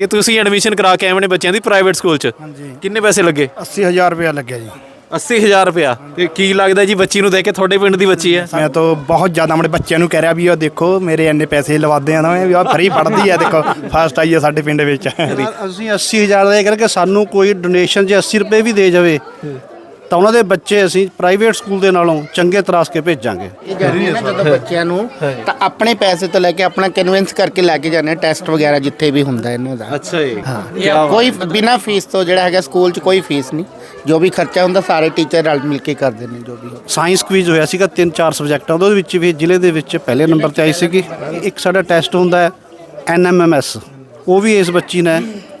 ਇਹ ਤੁਸੀਂ ਐਡਮਿਸ਼ਨ ਕਰਾ ਕੇ ਆਏ ਆਪਣੇ ਬੱਚਿਆਂ ਦੀ ਪ੍ਰਾਈਵੇਟ ਸਕੂਲ 'ਚ? ਹਾਂਜੀ। ਕਿੰਨੇ ਪੈਸੇ ਲੱਗੇ? 80000 ਰੁਪਇਆ ਲੱਗਿਆ ਜੀ। 80000 ਰੁਪਇਆ। ਤੇ ਕੀ ਲੱਗਦਾ ਜੀ ਬੱਚੀ ਨੂੰ ਦੇਖ ਕੇ ਤੁਹਾਡੇ ਪਿੰਡ ਦੀ ਬੱਚੀ ਹੈ? ਮੈਂ ਤਾਂ ਬਹੁਤ ਜ਼ਿਆਦਾ ਆਪਣੇ ਬੱਚਿਆਂ ਨੂੰ ਕਹਿ ਰਿਹਾ ਵੀ ਉਹ ਦੇਖੋ ਮੇਰੇ ਇੰਨੇ ਪੈਸੇ ਲਵਾਦੇ ਆ ਨਾ ਵੀ ਆ ਫਰੀ ਪੜ੍ਹਦੀ ਆ ਦੇਖੋ ਫਸਟ ਆਈ ਆ ਸਾਡੇ ਪਿੰਡ ਵਿੱਚ। ਅਸੀਂ 80000 ਦਾ ਇਹ ਕਰਕੇ ਸਾਨੂੰ ਕੋਈ ਡੋਨੇਸ਼ਨ ਜੇ 80 ਰੁਪਏ ਵੀ ਦੇ ਜਾਵੇ ਤਾਂ ਉਹਨਾਂ ਦੇ ਬੱਚੇ ਅਸੀਂ ਪ੍ਰਾਈਵੇਟ ਸਕੂਲ ਦੇ ਨਾਲੋਂ ਚੰਗੇ ਤਰਾਸ ਕੇ ਭੇਜਾਂਗੇ। ਇਹ ਜਾਂਦੇ ਆ ਨਾ ਜਦੋਂ ਬੱਚਿਆਂ ਨੂੰ ਤਾਂ ਆਪਣੇ ਪੈਸੇ ਤੋਂ ਲੈ ਕੇ ਆਪਣਾ ਕਨਵਿੰਸ ਕਰਕੇ ਲੈ ਕੇ ਜਾਂਦੇ ਟੈਸਟ ਵਗੈਰਾ ਜਿੱਥੇ ਵੀ ਹੁੰਦਾ ਇਹਨਾਂ ਦਾ। ਅੱਛਾ ਜੀ। ਹਾਂ। ਕੋਈ ਬਿਨਾ ਫੀਸ ਤੋਂ ਜਿਹੜਾ ਹੈਗਾ ਸਕੂਲ 'ਚ ਕੋਈ ਫੀਸ ਨਹੀਂ। ਜੋ ਵੀ ਖਰਚਾ ਹੁੰਦਾ ਸਾਰੇ ਟੀਚਰ ਰਲ ਮਿਲ ਕੇ ਕਰਦੇ ਨੇ ਜੋ ਵੀ। ਸਾਇੰਸ ਕੁਇਜ਼ ਹੋਇਆ ਸੀਗਾ ਤਿੰਨ ਚਾਰ ਸਬਜੈਕਟਾਂ ਦਾ ਉਹਦੇ ਵਿੱਚ ਵੀ ਜ਼ਿਲ੍ਹੇ ਦੇ ਵਿੱਚ ਪਹਿਲੇ ਨੰਬਰ ਤੇ ਆਈ ਸੀਗੀ। ਇੱਕ ਸਾਡਾ ਟੈਸਟ ਹੁੰਦਾ ਹੈ ਐਨਐਮਐਮਐਸ ਉਹ ਵੀ ਇਸ ਬੱਚੀ ਨੇ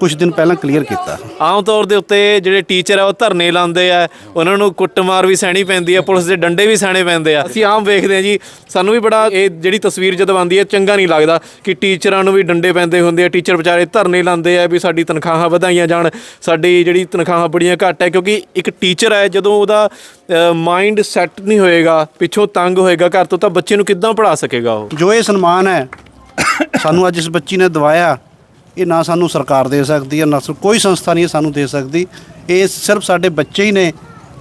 ਕੁਝ ਦਿਨ ਪਹਿਲਾਂ ਕਲੀਅਰ ਕੀਤਾ। ਆਮ ਤੌਰ ਦੇ ਉੱਤੇ ਜਿਹੜੇ ਟੀਚਰ ਆ ਉਹ ਧਰਨੇ ਲਾਉਂਦੇ ਆ ਉਹਨਾਂ ਨੂੰ ਕੁੱਟਮਾਰ ਵੀ ਸਹਿਣੀ ਪੈਂਦੀ ਆ ਪੁਲਿਸ ਦੇ ਡੰਡੇ ਵੀ ਸਹਿਣੇ ਪੈਂਦੇ ਆ। ਅਸੀਂ ਆਮ ਵੇਖਦੇ ਆ ਜੀ ਸਾਨੂੰ ਵੀ ਬੜਾ ਇਹ ਜਿਹੜੀ ਤਸਵੀਰ ਜਦੋਂ ਆਉਂਦੀ ਹੈ ਚੰਗਾ ਨਹੀਂ ਲੱਗਦਾ ਕਿ ਟੀਚਰਾਂ ਨੂੰ ਵੀ ਡੰਡੇ ਪੈਂਦੇ ਹੁੰਦੇ ਆ। ਟੀਚਰ ਵਿਚਾਰੇ ਧਰਨੇ ਲਾਉਂਦੇ ਆ ਵੀ ਸਾਡੀ ਤਨਖਾਹਾਂ ਵਧਾਈਆਂ ਜਾਣ ਸਾਡੀ ਜਿਹੜੀ ਤਨਖਾਹਾਂ ਬੜੀਆਂ ਘੱਟ ਹੈ ਕਿਉਂਕਿ ਇੱਕ ਟੀਚਰ ਹੈ ਜਦੋਂ ਉਹਦਾ ਮਾਈਂਡ ਸੈੱਟ ਨਹੀਂ ਹੋਏਗਾ ਪਿੱਛੋਂ ਤੰਗ ਹੋਏਗਾ ਘਰ ਤੋਂ ਤਾਂ ਬੱਚੇ ਨੂੰ ਕਿੱਦਾਂ ਪੜ੍ਹਾ ਸਕੇਗਾ ਉਹ? ਜੋ ਇਹ ਸਨਮਾਨ ਹੈ ਸਾਨੂੰ ਅੱਜ ਇਸ ਬੱਚੀ ਨੇ ਦਵਾਇਆ ਇਹ ਨਾ ਸਾਨੂੰ ਸਰਕਾਰ ਦੇ ਸਕਦੀ ਹੈ ਨਾ ਸ- ਕੋਈ ਸੰਸਥਾ ਨਹੀਂ ਇਹ ਸਾਨੂੰ ਦੇ ਸਕਦੀ। ਇਹ ਸਿਰਫ ਸਾਡੇ ਬੱਚੇ ਹੀ ਨੇ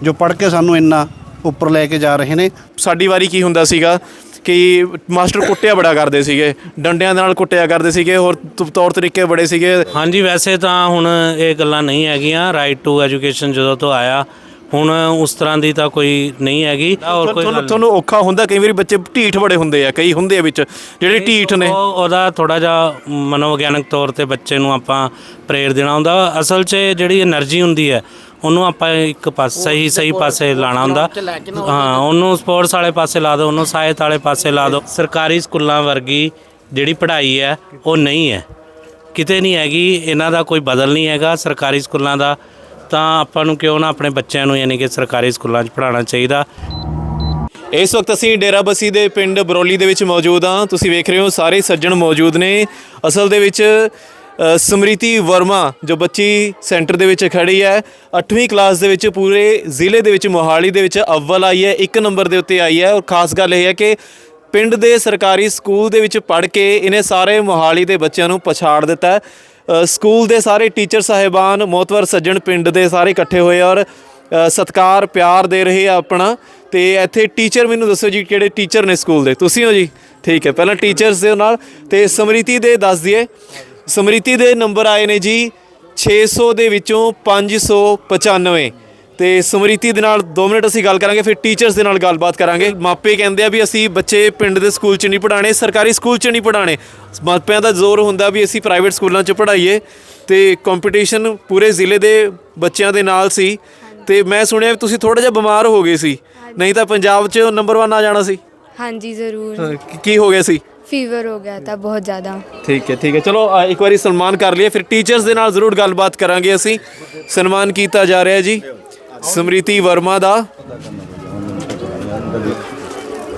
ਜੋ ਪੜ੍ਹ ਕੇ ਸਾਨੂੰ ਇੰਨਾ ਉੱਪਰ ਲੈ ਕੇ ਜਾ ਰਹੇ ਨੇ। ਸਾਡੀ ਵਾਰੀ ਕੀ ਹੁੰਦਾ ਸੀਗਾ ਕਿ ਮਾਸਟਰ ਕੁੱਟਿਆ ਬੜਾ ਕਰਦੇ ਸੀਗੇ ਡੰਡਿਆਂ ਦੇ ਨਾਲ ਕੁੱਟਿਆ ਕਰਦੇ ਸੀਗੇ ਹੋਰ ਤ- ਤੌਰ ਤਰੀਕੇ ਬੜੇ ਸੀਗੇ। ਹਾਂਜੀ ਵੈਸੇ ਤਾਂ ਹੁਣ ਇਹ ਗੱਲਾਂ ਨਹੀਂ ਹੈਗੀਆਂ। ਰਾਈਟ ਟੂ ਐਜੂਕੇਸ਼ਨ ਜਦੋਂ ਤੋਂ ਆਇਆ ਹੁਣ ਉਸ ਤਰ੍ਹਾਂ ਦੀ ਤਾਂ ਕੋਈ ਨਹੀਂ ਹੈਗੀ ਔਰ ਕੋਈ ਤੁਹਾਨੂੰ ਤੁਹਾਨੂੰ ਔਖਾ ਹੁੰਦਾ ਕਈ ਵਾਰੀ ਬੱਚੇ ਢੀਠ ਬੜੇ ਹੁੰਦੇ ਆ ਕਈ ਹੁੰਦੇ ਆ ਵਿੱਚ ਜਿਹੜੇ ਢੀਠ ਨੇ। ਉਹਦਾ ਥੋੜਾ ਜਿਹਾ ਮਨੋਵਿਗਿਆਨਕ ਤੌਰ ਤੇ ਬੱਚੇ ਨੂੰ ਆਪਾਂ ਪ੍ਰੇਰ ਦੇਣਾ ਹੁੰਦਾ। ਅਸਲ 'ਚ ਜਿਹੜੀ એનર્ਜੀ ਹੁੰਦੀ ਹੈ ਉਹਨੂੰ ਆਪਾਂ ਇੱਕ ਪਾਸੇ ਸਹੀ ਸਹੀ ਪਾਸੇ ਲਾਣਾ ਹੁੰਦਾ। ਹਾਂ ਉਹਨੂੰ ਸਪੋਰਟਸ ਵਾਲੇ ਪਾਸੇ ਲਾ ਦਿਓ ਉਹਨੂੰ ਸਾਹਿਤ ਵਾਲੇ ਪਾਸੇ ਲਾ ਦਿਓ। ਸਰਕਾਰੀ ਸਕੂਲਾਂ ਵਰਗੀ ਜਿਹੜੀ ਪੜ੍ਹਾਈ ਹੈ ਉਹ ਨਹੀਂ ਹੈ। ਕਿਤੇ ਨਹੀਂ ਹੈਗੀ ਇਹਨਾਂ ਦਾ ਕੋਈ ਬਦਲ ਨਹੀਂ ਹੈਗਾ। ਸਰਕਾਰੀ ਸਕੂਲਾਂ ਦਾ ਤਾਂ ਆਪਾਂ ਨੂੰ ਕਿਉਂ ਨਾ ਆਪਣੇ ਬੱਚਿਆਂ ਨੂੰ ਯਾਨੀ ਕਿ ਸਰਕਾਰੀ ਸਕੂਲਾਂ 'ਚ ਪੜ੍ਹਾਉਣਾ ਚਾਹੀਦਾ। ਇਸ ਵਕਤ ਅਸੀਂ ਡੇਰਾਬੱਸੀ ਦੇ ਪਿੰਡ ਬਰੋਲੀ ਦੇ ਵਿੱਚ ਮੌਜੂਦ ਹਾਂ। ਤੁਸੀਂ ਵੇਖ ਰਹੇ ਹੋ ਸਾਰੇ ਸੱਜਣ ਮੌਜੂਦ ਨੇ। ਅਸਲ ਦੇ ਵਿੱਚ ਅ, ਸਮ੍ਰਿਤੀ ਵਰਮਾ ਜੋ ਬੱਚੀ ਸੈਂਟਰ ਦੇ ਵਿੱਚ ਖੜੀ ਹੈ 8ਵੀਂ ਕਲਾਸ ਦੇ ਵਿੱਚ ਪੂਰੇ ਜ਼ਿਲ੍ਹੇ ਦੇ ਵਿੱਚ ਮੋਹਾਲੀ ਦੇ ਵਿੱਚ ਅਵਲ ਆਈ ਹੈ ਇੱਕ ਨੰਬਰ ਦੇ ਉੱਤੇ ਆਈ ਹੈ। ਔਰ ਖਾਸ ਗੱਲ ਇਹ ਹੈ ਕਿ ਪਿੰਡ ਦੇ ਸਰਕਾਰੀ ਸਕੂਲ ਦੇ ਵਿੱਚ ਪੜ੍ਹ ਕੇ ਇਹਨੇ ਸਾਰੇ ਮੋਹਾਲੀ ਦੇ ਬੱਚਿਆਂ ਨੂੰ ਪਛਾੜ ਦਿੱਤਾ ਹੈ। ਸਕੂਲ ਦੇ ਸਾਰੇ ਟੀਚਰ ਸਾਹਿਬਾਨ ਮੋਤਵਰ ਸੱਜਣ ਪਿੰਡ ਦੇ ਸਾਰੇ ਇਕੱਠੇ ਹੋਏ ਔਰ ਅ, ਸਤਕਾਰ ਪਿਆਰ ਦੇ ਰਹੇ ਆ ਆਪਣਾ। ਤੇ ਇੱਥੇ ਟੀਚਰ ਮੈਨੂੰ ਦੱਸੋ ਜੀ ਕਿਹੜੇ ਟੀਚਰ ਨੇ ਸਕੂਲ ਦੇ? ਤੁਸੀਂ ਹੋ ਜੀ? ਠੀਕ ਹੈ ਪਹਿਲਾਂ ਟੀਚਰਸ ਦੇ ਨਾਲ। ਤੇ ਸਮ੍ਰਿਤੀ ਦੇ ਦੱਸ ਦਈਏ। ਸਮ੍ਰਿਤੀ ਦੇ ਨੰਬਰ ਆਏ ਨੇ ਜੀ 600 ਦੇ ਵਿੱਚੋਂ 595 ਤੇ ਸਮ੍ਰਿਤੀ ਦੇ ਨਾਲ 2 ਮਿੰਟ ਅਸੀਂ ਗੱਲ ਕਰਾਂਗੇ ਫਿਰ ਟੀਚਰਸ ਦੇ ਨਾਲ ਗੱਲਬਾਤ ਕਰਾਂਗੇ। ਮਾਪੇ ਕਹਿੰਦੇ ਆ ਵੀ ਅਸੀਂ ਬੱਚੇ ਪਿੰਡ ਦੇ ਸਕੂਲ 'ਚ ਨਹੀਂ ਪੜਾਣੇ ਸਰਕਾਰੀ ਸਕੂਲ 'ਚ ਨਹੀਂ ਪੜਾਣੇ ਮਾਪਿਆਂ ਦਾ ਜ਼ੋਰ ਹੁੰਦਾ ਵੀ ਅਸੀਂ ਪ੍ਰਾਈਵੇਟ ਸਕੂਲਾਂ 'ਚ ਪੜਾਈਏ ਤੇ ਕੰਪੀਟੀਸ਼ਨ ਪੂਰੇ ਜ਼ਿਲ੍ਹੇ ਦੇ ਬੱਚਿਆਂ ਦੇ ਨਾਲ ਸੀ। ਤੇ ਮੈਂ ਸੁਣਿਆ ਵੀ ਤੁਸੀਂ ਥੋੜਾ ਜਿਹਾ ਬਿਮਾਰ ਹੋ ਗਏ ਸੀ। ਨਹੀਂ ਤਾਂ ਪੰਜਾਬ 'ਚ ਨੰਬਰ 1 ਆ ਜਾਣਾ ਸੀ। ਹਾਂਜੀ ਜ਼ਰੂਰ। ਕੀ- ਹੋ ਗਿਆ ਸੀ? ਫੀਵਰ ਹੋ ਗਿਆ ਤਾਂ ਬਹੁਤ ਜ਼ਿਆਦਾ। ਠੀਕ ਹੈ ਠੀਕ ਹੈ। ਚਲੋ ਇੱਕ ਵਾਰੀ ਸਨਮਾਨ ਕਰ ਲਈਏ ਫਿਰ ਟੀਚਰਸ ਦੇ ਨਾਲ ਜ਼ਰੂਰ ਗੱਲਬਾਤ ਕਰਾਂਗੇ ਅਸੀਂ। ਸਨਮਾਨ ਕੀਤਾ ਜਾ ਰਿਹਾ ਜੀ। ਸਮ੍ਰਿਤੀ ਵਰਮਾ ਦਾ।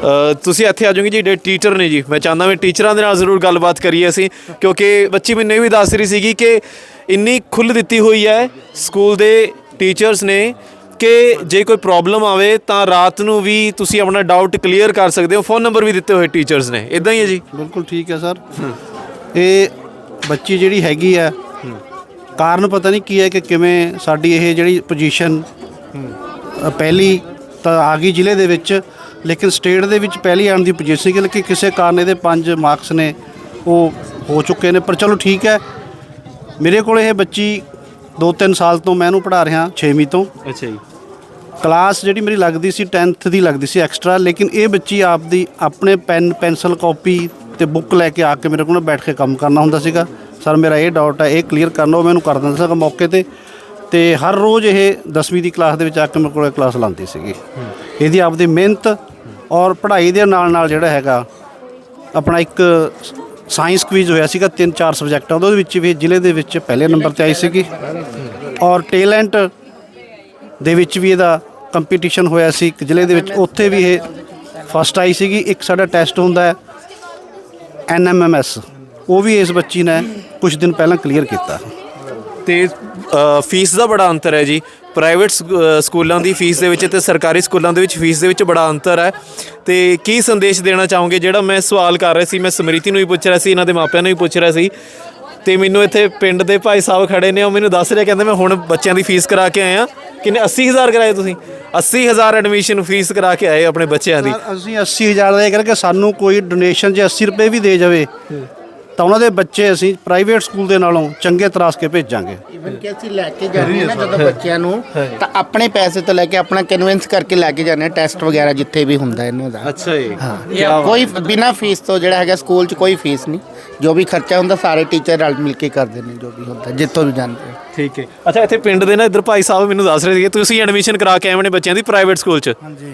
ਅ, ਤੁਸੀਂ ਇੱਥੇ ਆ ਜਾਓਗੇ ਜੀ ਜਿਹੜੇ ਟੀਚਰ ਨੇ ਜੀ। ਮੈਂ ਚਾਹੁੰਦਾ ਮੈਂ ਟੀਚਰਾਂ ਦੇ ਨਾਲ ਜ਼ਰੂਰ ਗੱਲਬਾਤ ਕਰੀਏ ਅਸੀਂ ਕਿਉਂਕਿ ਬੱਚੀ ਮੈਨੂੰ ਇਹ ਵੀ ਦੱਸ ਰਹੀ ਸੀਗੀ ਕਿ ਇੰਨੀ ਖੁੱਲ੍ਹ ਦਿੱਤੀ ਹੋਈ ਹੈ ਸਕੂਲ ਦੇ ਟੀਚਰਸ ਨੇ ਕਿ ਜੇ ਕੋਈ ਪ੍ਰੋਬਲਮ ਆਵੇ ਤਾਂ ਰਾਤ ਨੂੰ ਵੀ ਤੁਸੀਂ ਆਪਣਾ ਡਾਊਟ ਕਲੀਅਰ ਕਰ ਸਕਦੇ ਹੋ। ਫੋਨ ਨੰਬਰ ਵੀ ਦਿੱਤੇ ਹੋਏ ਟੀਚਰਸ ਨੇ। ਇਦਾਂ ਹੀ ਹੈ ਜੀ? ਬਿਲਕੁਲ ਠੀਕ ਹੈ ਸਰ। ਇਹ ਬੱਚੀ ਜਿਹੜੀ ਹੈਗੀ ਆ ਕਾਰਨ ਪਤਾ ਨਹੀਂ ਕੀ ਹੈ ਕਿ ਕਿਵੇਂ ਸਾਡੀ ਇਹ ਜਿਹੜੀ ਪੋਜੀਸ਼ਨ ਪਹਿਲੀ ਤਾਂ ਆ ਗਈ ਜ਼ਿਲ੍ਹੇ ਦੇ ਵਿੱਚ ਲੇਕਿਨ ਸਟੇਟ ਦੇ ਵਿੱਚ ਪਹਿਲੀ ਆਉਣ ਦੀ ਪੋਜੀਸ਼ਨ ਸੀ ਕਿ ਕਿਸੇ ਕਾਰਨ ਇਹਦੇ 5 ਮਾਰਕਸ ਨੇ ਉਹ ਹੋ ਚੁੱਕੇ ਨੇ ਪਰ ਚਲੋ ਠੀਕ ਹੈ। ਮੇਰੇ ਕੋਲ ਇਹ ਬੱਚੀ 2-3 ਸਾਲ ਤੋਂ ਮੈਂ ਇਹਨੂੰ ਪੜ੍ਹਾ ਰਿਹਾ 6ਵੀਂ ਤੋਂ। ਅੱਛਾ ਜੀ। ਕਲਾਸ ਜਿਹੜੀ ਮੇਰੀ ਲੱਗਦੀ ਸੀ 10th ਦੀ ਲੱਗਦੀ ਸੀ ਐਕਸਟਰਾ ਲੇਕਿਨ ਇਹ ਬੱਚੀ ਆਪਦੀ ਆਪਣੇ ਪੈਨ ਪੈਨਸਲ ਕਾਪੀ ਤੇ ਬੁੱਕ ਲੈ ਕੇ ਆ ਕੇ ਮੇਰੇ ਕੋਲ ਬੈਠ ਕੇ ਕੰਮ ਕਰਨਾ ਹੁੰਦਾ ਸੀਗਾ। ਸਰ ਮੇਰਾ ਇਹ ਡਾਊਟ ਹੈ ਇਹ ਕਲੀਅਰ ਕਰਨਾ ਉਹ ਮੈਨੂੰ ਕਰ ਦਿੰਦਾ ਸੀਗਾ ਮੌਕੇ ਤੇ। ਤੇ ਹਰ ਰੋਜ਼ ਇਹ 10ਵੀਂ ਦੀ ਕਲਾਸ ਦੇ ਵਿੱਚ ਆ ਕੇ ਮੇਰੇ ਕੋਲ ਕਲਾਸ ਲਾਉਂਦੀ ਸੀਗੀ। ਇਹਦੀ ਆਪਦੀ ਮਿਹਨਤ ਔਰ ਪੜ੍ਹਾਈ ਦੇ ਨਾਲ ਨਾਲ ਜਿਹੜਾ ਹੈਗਾ, ਆਪਣਾ ਇੱਕ ਸਾਇੰਸ ਕੁਇਜ਼ ਹੋਇਆ ਸੀਗਾ ਤਿੰਨ ਚਾਰ ਸਬਜੈਕਟਾਂ ਦਾ ਉਹਦੇ ਵਿੱਚ ਵੀ ਜ਼ਿਲ੍ਹੇ ਦੇ ਵਿੱਚ ਪਹਿਲੇ ਨੰਬਰ ਤੇ ਆਈ ਸੀਗੀ। ਔਰ ਟੈਲੈਂਟ ਦੇ ਵਿੱਚ ਵੀ ਇਹਦਾ ਕੰਪੀਟੀਸ਼ਨ ਹੋਇਆ ਸੀ, ਇੱਕ ਜ਼ਿਲ੍ਹੇ ਦੇ ਵਿੱਚ। ਉੱਥੇ ਵੀ ਇਹ ਫਸਟ ਆਈ ਸੀਗੀ। ਇੱਕ ਸਾਡਾ ਟੈਸਟ ਹੁੰਦਾ ਹੈ ਐਨਐਮਐਮਐਸ ਉਹ ਵੀ ਇਸ ਬੱਚੀ ਨੇ ਕੁਝ ਦਿਨ ਪਹਿਲਾਂ ਕਲੀਅਰ ਕੀਤਾ। ਤੇ ਫੀਸ ਦਾ ਬੜਾ ਅੰਤਰ ਹੈ ਜੀ। ਪ੍ਰਾਈਵੇਟ ਸਕੂਲਾਂ ਦੀ ਫੀਸ ਦੇ ਵਿੱਚ ਤੇ ਸਰਕਾਰੀ ਸਕੂਲਾਂ ਦੇ ਵਿੱਚ ਫੀਸ ਦੇ ਵਿੱਚ ਬੜਾ ਅੰਤਰ ਹੈ। ਤੇ ਕੀ ਸੰਦੇਸ਼ ਦੇਣਾ ਚਾਹੋਗੇ? ਜਿਹੜਾ ਮੈਂ ਸਵਾਲ ਕਰ ਰਿਹਾ ਸੀ ਮੈਂ ਸਮ੍ਰਿਤੀ ਨੂੰ ਵੀ ਪੁੱਛ ਰਿਹਾ ਸੀ ਇਹਨਾਂ ਦੇ ਮਾਪਿਆਂ ਨੂੰ ਵੀ ਪੁੱਛ ਰਿਹਾ ਸੀ। ਤੇ ਮੈਨੂੰ ਇੱਥੇ ਪਿੰਡ ਦੇ ਭਾਈ ਸਾਹਿਬ ਖੜੇ ਨੇ ਉਹ ਮੈਨੂੰ ਦੱਸ ਰਿਹਾ ਕਹਿੰਦੇ ਮੈਂ ਹੁਣ ਬੱਚਿਆਂ ਦੀ ਫੀਸ ਕਰਾ ਕੇ ਆਇਆ। ਕਿੰਨੇ 80000 ਕਰਾਏ ਤੁਸੀਂ? 80000 ਐਡਮਿਸ਼ਨ ਫੀਸ ਕਰਾ ਕੇ ਆਏ ਆਪਣੇ ਬੱਚਿਆਂ ਦੀ। ਸਰ, ਅਸੀਂ 80000 ਦਾ ਇਹ ਕਰਕੇ ਸਾਨੂੰ ਕੋਈ ਡੋਨੇਸ਼ਨ ਜੇ 80 ਰੁਪਏ ਵੀ ਦੇ ਜਾਵੇ ਤਾਂ ਉਹਨਾਂ ਦੇ ਬੱਚੇ ਅਸੀਂ ਪ੍ਰਾਈਵੇਟ ਸਕੂਲ ਦੇ ਨਾਲੋਂ ਚੰਗੇ ਤਰਾਸ ਕੇ ਭੇਜਾਂਗੇ। ਇਵਨ ਕਿ ਅਸੀਂ ਲੈ ਕੇ ਜਾਂਦੇ ਹਾਂ ਨਾ ਜਦੋਂ ਬੱਚਿਆਂ ਨੂੰ ਤਾਂ ਆਪਣੇ ਪੈਸੇ ਤੋਂ ਲੈ ਕੇ ਆਪਣਾ ਕਨਵਿੰਸ ਕਰਕੇ ਲੈ ਕੇ ਜਾਂਦੇ ਹਾਂ ਟੈਸਟ ਵਗੈਰਾ ਜਿੱਥੇ ਵੀ ਹੁੰਦਾ ਇਹਨਾਂ ਦਾ ਅੱਛਾ ਜੀ। ਹਾਂ। ਕੋਈ ਬਿਨਾ ਫੀਸ ਤੋਂ ਜਿਹੜਾ ਹੈਗਾ ਸਕੂਲ 'ਚ ਕੋਈ ਫੀਸ ਨਹੀਂ। ਜੋ ਵੀ ਖਰਚਾ ਹੁੰਦਾ ਸਾਰੇ ਟੀਚਰ ਰਲ ਮਿਲ ਕੇ ਕਰਦੇ ਨੇ ਜੋ ਵੀ ਹੁੰਦਾ ਜਿੱਥੋਂ ਵੀ ਜਾਂਦੇ ਆ। ਠੀਕ ਹੈ। ਅੱਛਾ ਇੱਥੇ ਪਿੰਡ ਦੇ ਨਾ ਇੱਧਰ ਭਾਈ ਸਾਹਿਬ ਮੈਨੂੰ ਦੱਸ ਰਹੇ ਸੀਗੇ ਤੁਸੀਂ ਐਡਮਿਸ਼ਨ ਕਰਾ ਕੇ ਆਏ ਆਪਣੇ ਬੱਚਿਆਂ ਦੀ ਪ੍ਰਾਈਵੇਟ ਸਕੂਲ 'ਚ।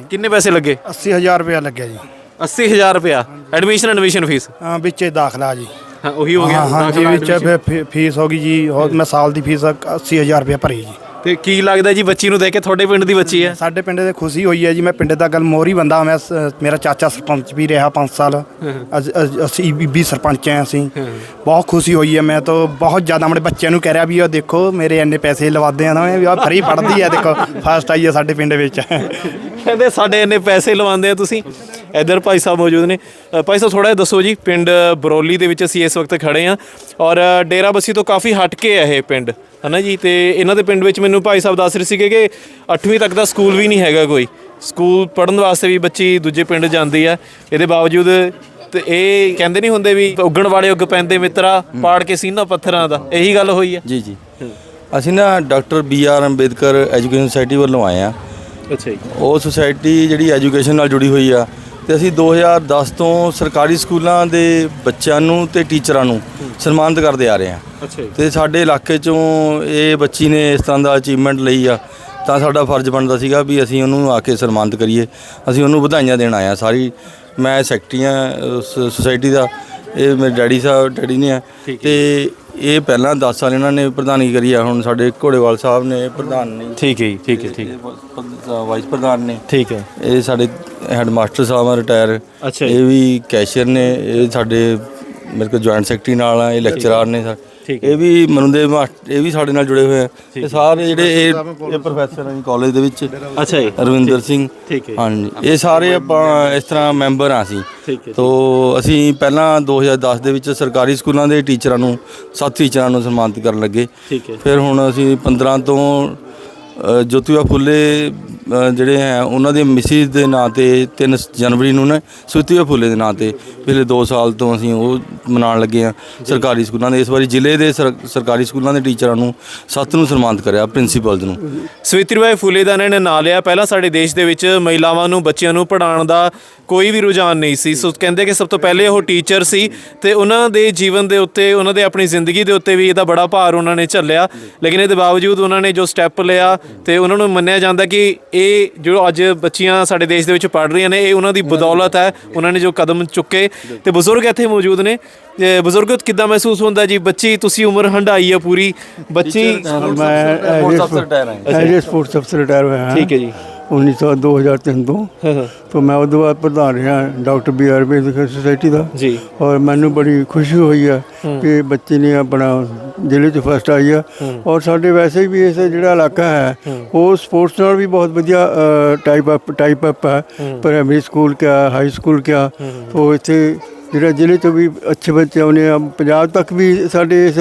ਕਿੰਨੇ ਪੈਸੇ ਲੱਗੇ? 80000 ਰੁਪਇਆ ਲੱਗਿਆ ਜੀ। 80000 ਰੁਪਇਆ। ਐਡਮਿਸ਼ਨ ਐਡਮਿਸ਼ਨ ਫੀਸ ਹਾਂ ਵਿੱਚੇ ਦਾਖਲਾ ਜੀ। ਹਾਂ ਉਹੀ ਹੋ ਗਿਆ ਹਾਂ ਜੀ ਦਾਖਲਾ ਵਿੱਚ admission। ਫਿਰ ਫੀ- ਫੀਸ ਹੋ ਗਈ ਜੀ ਹੋਰ ਮੈਂ ਸਾਲ ਦੀ ਫੀਸ 80000 ਰੁਪਇਆ ਭਰੀ ਜੀ ਤੇ ਕੀ ਲੱਗਦਾ ਜੀ ਬੱਚੀ ਨੂੰ ਦੇਖ ਕੇ ਤੁਹਾਡੇ ਪਿੰਡ ਦੀ ਬੱਚੀ ਹੈ? ਸਾਡੇ ਪਿੰਡ ਦੇ ਖੁਸ਼ੀ ਹੋਈ ਹੈ ਜੀ ਮੈਂ ਪਿੰਡ ਦਾ ਗੱਲ ਮੋਰੀ ਬੰਦਾ ਮੈਂ ਸ- ਮੇਰਾ ਚਾਚਾ ਸਰਪੰਚ ਵੀ ਰਿਹਾ 5 ਸਾਲ। ਅਜ- ਅਜ- ਅਸੀਂ ਵੀ ਸਰਪੰਚ ਆ ਅਸੀਂ। ਬਹੁਤ ਖੁਸ਼ੀ ਹੋਈ ਹੈ ਮੈਂ ਤਾਂ ਬਹੁਤ ਜ਼ਿਆਦਾ ਆਪਣੇ ਬੱਚਿਆਂ ਨੂੰ ਕਹਿ ਰਿਹਾ ਵੀ ਉਹ ਦੇਖੋ ਮੇਰੇ ਇੰਨੇ ਪੈਸੇ ਲਵਾਦੇ ਆ ਨਾ ਵੀ ਆ ਫਰੀ ਪੜਦੀ ਹੈ ਦੇਖੋ ਫਸਟ ਆਈ ਹੈ ਸਾਡੇ ਪਿੰਡ ਵਿੱਚ। ਕਹਿੰਦੇ ਸਾਡੇ ਇੰਨੇ ਪੈਸੇ ਲਵਾਉਂਦੇ ਆ ਤੁਸੀਂ। ਇੱਧਰ ਭਾਈ ਸਾਹਿਬ ਮੌਜੂਦ ਨੇ। ਅ, ਭਾਈ ਸਾਹਿਬ ਥੋੜਾ ਜਿਹਾ ਦੱਸੋ ਜੀ ਪਿੰਡ ਬਰੋਲੀ ਦੇ ਵਿੱਚ ਅਸੀਂ ਇਸ ਵਕਤ ਖੜੇ ਆ ਔਰ ਡੇਰਾ ਬੱਸੀ ਤੋਂ ਕਾਫੀ ਹਟ ਕੇ ਹੈ ਇਹ ਪਿੰਡ। ਹਨਾ ਜੀ? ਤੇ ਇਹਨਾਂ ਦੇ ਪਿੰਡ ਵਿੱਚ ਮੈਨੂੰ ਭਾਈ ਸਾਹਿਬ ਦੱਸ ਰਹੇ ਸੀਗੇ ਕਿ 8ਵੀਂ ਤੱਕ ਦਾ ਸਕੂਲ ਵੀ ਨਹੀਂ ਹੈਗਾ ਕੋਈ। ਸਕੂਲ ਪੜਨ ਵਾਸਤੇ ਵੀ ਬੱਚੀ ਦੂਜੇ ਪਿੰਡ ਜਾਂਦੀ ਆ। ਇਹਦੇ ਬਾਵਜੂਦ ਤੇ ਇਹ ਕਹਿੰਦੇ ਨਹੀਂ ਹੁੰਦੇ ਵੀ ਉੱਗਣ ਵਾਲੇ ਉੱਗ ਪੈਂਦੇ ਮਿੱਤਰਾ ਪਾੜ ਕੇ ਸੀਨਾ ਪੱਥਰਾਂ ਦਾ। ਇਹੀ ਗੱਲ ਹੋਈ ਆ। ਜੀ ਜੀ। ਅਸੀਂ ਨਾ doctor B R Ambedkar education society ਵੱਲੋਂ ਆਏ ਆ। ਅੱਛਾ ਜੀ। ਉਹ ਸੁਸਾਇਟੀ ਜਿਹੜੀ ਐਜੂਕੇਸ਼ਨ ਨਾਲ ਜੁੜੀ ਹੋਈ ਆ ਤੇ ਅਸੀਂ 2010 ਤੋਂ ਸਰਕਾਰੀ ਸਕੂਲਾਂ ਦੇ ਬੱਚਿਆਂ ਨੂੰ ਤੇ ਟੀਚਰਾਂ ਨੂੰ ਸਨਮਾਨਿਤ ਕਰਦੇ ਆ ਰਹੇ ਆ ਅੱਛਾ ਤੇ ਸਾਡੇ ਇਲਾਕੇ ਚੋਂ ਇਹ ਬੱਚੀ ਨੇ ਇਸ ਤਰ੍ਹਾਂ ਦਾ ਅਚੀਵਮੈਂਟ ਲਈ ਆ ਤਾਂ ਸਾਡਾ ਫਰਜ਼ ਬਣਦਾ ਸੀਗਾ ਵੀ ਅਸੀਂ ਉਹਨੂੰ ਆ ਕੇ ਸਨਮਾਨਿਤ ਕਰੀਏ। ਅਸੀਂ ਉਹਨੂੰ ਵਧਾਈਆਂ ਦੇਣ ਆਏ ਆ ਸਾਰੀ। ਮੈਂ ਸੈਕਟਰੀ ਆ ਉਸ ਸੁਸਾਇਟੀ ਦਾ ਇਹ ਮੇਰੇ ਡੈਡੀ ਸਾਹਿਬ ਡੈਡੀ ਨੇ ਆ। ਤੇ ਇਹ ਪਹਿਲਾਂ 10 ਸਾਲ ਇਹਨਾਂ ਨੇ ਪ੍ਰਧਾਨਗੀ ਕਰੀ ਆ ਹੁਣ ਸਾਡੇ ਘੋੜੇਵਾਲ ਸਾਹਿਬ ਨੇ ਪ੍ਰਧਾਨ ਨੇ। ਠੀਕ ਹੈ ਜੀ ਠੀਕ ਹੈ ਠੀਕ ਹੈ। ਵਾਈਸ ਪ੍ਰਧਾਨ ਨੇ। ਠੀਕ ਹੈ। ਇਹ ਸਾਡੇ ਹੈਡ ਮਾਸਟਰ ਸਾਹਿਬ ਆ ਰਿਟਾਇਰ ਅੱਛਾ ਜੀ। ਇਹ ਵੀ ਕੈਸ਼ੀਅਰ ਨੇ ਇਹ ਸਾਡੇ ਮੇਰੇ ਕੋਲ ਜੁਆਇੰਟ ਸੈਕਟਰੀ ਨਾਲ ਆ ਇਹ ਲੈਕਚਰਰ ਨੇ ਸਾ- ਇਹ ਵੀ ਮਨੁੰਦੇ ਇਹ ਵੀ ਸਾਡੇ ਨਾਲ ਜੁੜੇ ਹੋਏ ਆ। ਇਹ ਸਾਰੇ ਜਿਹੜੇ ਇਹ ਪ੍ਰੋਫੈਸਰ ਆ ਕਾਲਜ ਦੇ ਵਿੱਚ। ਅੱਛਾ ਜੀ। ਰਵਿੰਦਰ ਸਿੰਘ। ਠੀਕ ਹੈ। ਹਾਂਜੀ। ਇਹ ਸਾਰੇ ਆਪਾਂ ਇਸ ਤਰ੍ਹਾਂ ਮੈਂਬਰ ਆ ਅਸੀਂ। ਠੀਕ ਹੈ। ਤੋ ਅਸੀਂ ਪਹਿਲਾਂ 2010 ਦੇ ਵਿੱਚ ਸਰਕਾਰੀ ਸਕੂਲਾਂ ਦੇ ਟੀਚਰਾਂ ਨੂੰ ਸੱਤ ਟੀਚਰਾਂ ਨੂੰ ਸਨਮਾਨਿਤ ਕਰਨ ਲੱਗੇ। ਠੀਕ ਹੈ। ਫਿਰ ਹੁਣ ਅਸੀਂ 15 ਤੋਂ ਜੋਤੀਬਾ ਫੁੱਲੇ ਜਿਹੜੇ ਹੈ, ਉਹਨਾਂ ਦੇ ਮਿਸਿਸ ਦੇ ਨਾਂ ਤੇ 3 ਜਨਵਰੀ ਨੂੰ ਨਾ ਸੁਤੀਬਾ ਫੁੱਲੇ ਦੇ ਨਾਂ ਤੇ ਪਿਛਲੇ 2 ਸਾਲ ਤੋਂ ਅਸੀਂ ਉਹ ਮਨਾਉਣ ਲੱਗੇ ਆ ਸਰਕਾਰੀ ਸਕੂਲਾਂ ਦੇ। ਇਸ ਵਾਰੀ ਜ਼ਿਲ੍ਹੇ ਦੇ ਸਰ- ਸਰਕਾਰੀ ਸਕੂਲਾਂ ਦੇ ਟੀਚਰਾਂ ਨੂੰ ਸੱਤ ਨੂੰ ਸਨਮਾਨਿਤ ਕਰਿਆ ਪ੍ਰਿੰਸੀਪਲਜ਼ ਨੂੰ। ਸਵਿਤਰੀਬਾਈ ਫੂਲੇ ਦਾ ਇਹਨਾਂ ਨੇ ਨਾਂ ਲਿਆ। ਪਹਿਲਾਂ ਸਾਡੇ ਦੇਸ਼ ਦੇ ਵਿੱਚ ਮਹਿਲਾਵਾਂ ਨੂੰ, ਬੱਚਿਆਂ ਨੂੰ ਪੜਾਉਣ ਦਾ ਕੋਈ ਵੀ ਰੁਝਾਨ ਨਹੀਂ ਸੀ। ਸੋ ਕਹਿੰਦੇ ਕਿ ਸਭ ਤੋਂ ਪਹਿਲੇ ਉਹ ਟੀਚਰ ਸੀ ਤੇ ਉਹਨਾਂ ਦੇ ਜੀਵਨ ਦੇ ਉੱਤੇ, ਉਹਨਾਂ ਦੇ ਆਪਣੀ ਜ਼ਿੰਦਗੀ ਦੇ ਉੱਤੇ ਵੀ ਇਹਦਾ ਬੜਾ ਭਾਰ ਉਹਨਾਂ ਨੇ ਝੱਲਿਆ। ਲੇਕਿਨ ਇਹਦੇ ਬਾਵਜੂਦ ਉਹਨਾਂ ਨੇ ਜੋ ਸਟੈਪ ਲਿਆ ਤੇ ਉਹਨਾਂ ਨੂੰ ਮੰਨਿਆ ਜਾਂਦਾ ਕਿ ਇਹ ਜੋ ਅੱਜ ਬੱਚੀਆਂ ਸਾਡੇ ਦੇਸ਼ ਦੇ ਵਿੱਚ ਪੜ ਰਹੀਆਂ ਨੇ ਇਹ ਉਹਨਾਂ ਦੀ ਬਦੌਲਤ ਹੈ। ਉਹਨਾਂ ਨੇ ਜੋ ਕਦਮ ਚੁੱਕੇ ਤੇ ਬਜ਼ੁਰਗ ਇੱਥੇ ਮੌਜੂਦ ਨੇ। ਇਹ ਬਜ਼ੁਰਗ ਕਿੱਦਾਂ ਮਹਿਸੂਸ ਹੁੰਦਾ ਜੀ? ਬੱਚੀ ਤੁਸੀਂ ਉਮਰ ਹੰਢਾਈ ਆ ਪੂਰੀ। ਬੱਚੀ ਮੈਂ ਸਪੋਰਟਸ ਅਫਸਰ ਰਿਟਾਇਰ ਆਏ ਐਜ ਸਪੋਰਟਸ ਅਫਸਰ ਰਿਟਾਇਰ ਹੋਇਆ ਹਾਂ ਠੀਕ ਹੈ ਜੀ। 1900 2003 ਤੋਂ। ਤੋਂ ਮੈਂ ਉਦੋਂ ਬਾਅਦ ਪ੍ਰਧਾਨ ਰਿਹਾ doctor B R Ambedkar society ਦਾ। ਜੀ। ਔਰ ਮੈਨੂੰ ਬੜੀ ਖੁਸ਼ੀ ਹੋਈ ਹੈ। ਕਿ ਬੱਚੇ ਨੇ ਆਪਣਾ ਜ਼ਿਲ੍ਹੇ 'ਚ ਫਸਟ ਆਈ ਆ। ਔਰ ਸਾਡੇ ਵੈਸੇ ਵੀ ਇਸ ਜਿਹੜਾ ਇਲਾਕਾ ਹੈ ਉਹ ਸਪੋਰਟਸ ਨਾਲ ਵੀ ਬਹੁਤ ਵਧੀਆ ਟਾਈਪ ਅਪ ਟਾਈਪ ਅਪ ਹੈ। ਪ੍ਰਾਇਮਰੀ ਸਕੂਲ ਕਿਆ ਹਾਈ ਸਕੂਲ ਕਿਆ। ਉਹ ਇੱਥੇ ਜਿਹੜਾ ਜ਼ਿਲ੍ਹੇ ਤੋਂ ਵੀ ਅੱਛੇ ਬੱਚੇ ਆਉਂਦੇ ਆ। ਪੰਜਾਬ ਤੱਕ ਵੀ ਸਾਡੇ ਇਸ